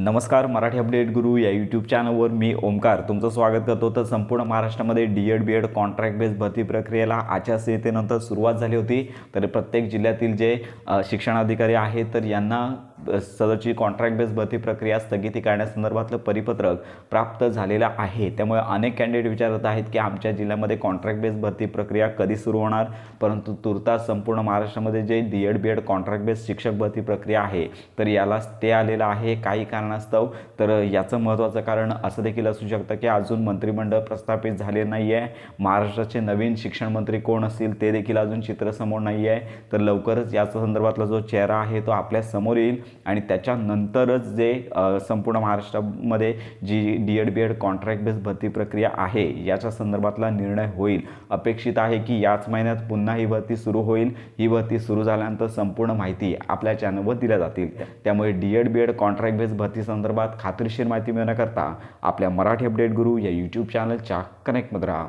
नमस्कार मराठी अपडेट गुरु या यूट्यूब चॅनलवर मी ओमकार. तुमचं स्वागत करतो तर संपूर्ण महाराष्ट्रामध्ये D Ed B Ed contract base भरती प्रक्रियेला आचारसंहितेनंतर सुरुवात झाली होती. तर प्रत्येक जिल्ह्यातील जे शिक्षणाधिकारी आहेत तर यांना सदरची कॉन्ट्रॅक्ट बेस भरती प्रक्रिया स्थगिती करण्यासंदर्भातलं परिपत्रक प्राप्त झालेलं आहे. त्यामुळे अनेक कॅन्डिडेट विचारत आहेत की आमच्या जिल्ह्यामध्ये कॉन्ट्रॅक्ट बेस भरती प्रक्रिया कधी सुरू होणार? परंतु तुर्तास संपूर्ण महाराष्ट्रामध्ये जे D Ed B Ed contract base शिक्षक भरती प्रक्रिया आहे तर याला स्टे आलेला आहे. काही कारण कारणास्तव तर याचं महत्त्वाचं कारण असं देखील असू शकतं की अजून मंत्रिमंडळ प्रस्थापित झाले नाही आहे महाराष्ट्राचे नवीन शिक्षण मंत्री कोण असतील ते देखील अजून चित्रसमोर नाही आहे तर लवकरच याच्या संदर्भातला जो चेहरा आहे तो आपल्यासमोर येईल आणि त्याच्यानंतरच जे संपूर्ण महाराष्ट्रामध्ये जी D Ed B Ed contract base भरती प्रक्रिया आहे याच्या संदर्भातला निर्णय होईल. अपेक्षित आहे की याच महिन्यात पुन्हा ही भरती सुरू होईल. ही भरती सुरू झाल्यानंतर संपूर्ण माहिती आपल्या चॅनलवर दिल्या जातील. त्यामुळे D Ed B Ed contract base भरती संदर्भात खात्रीशीर माहिती मिळवण्याकरता आपल्या मराठी अपडेट गुरु या यूट्यूब चॅनलच्या कनेक्टमध्ये राहा.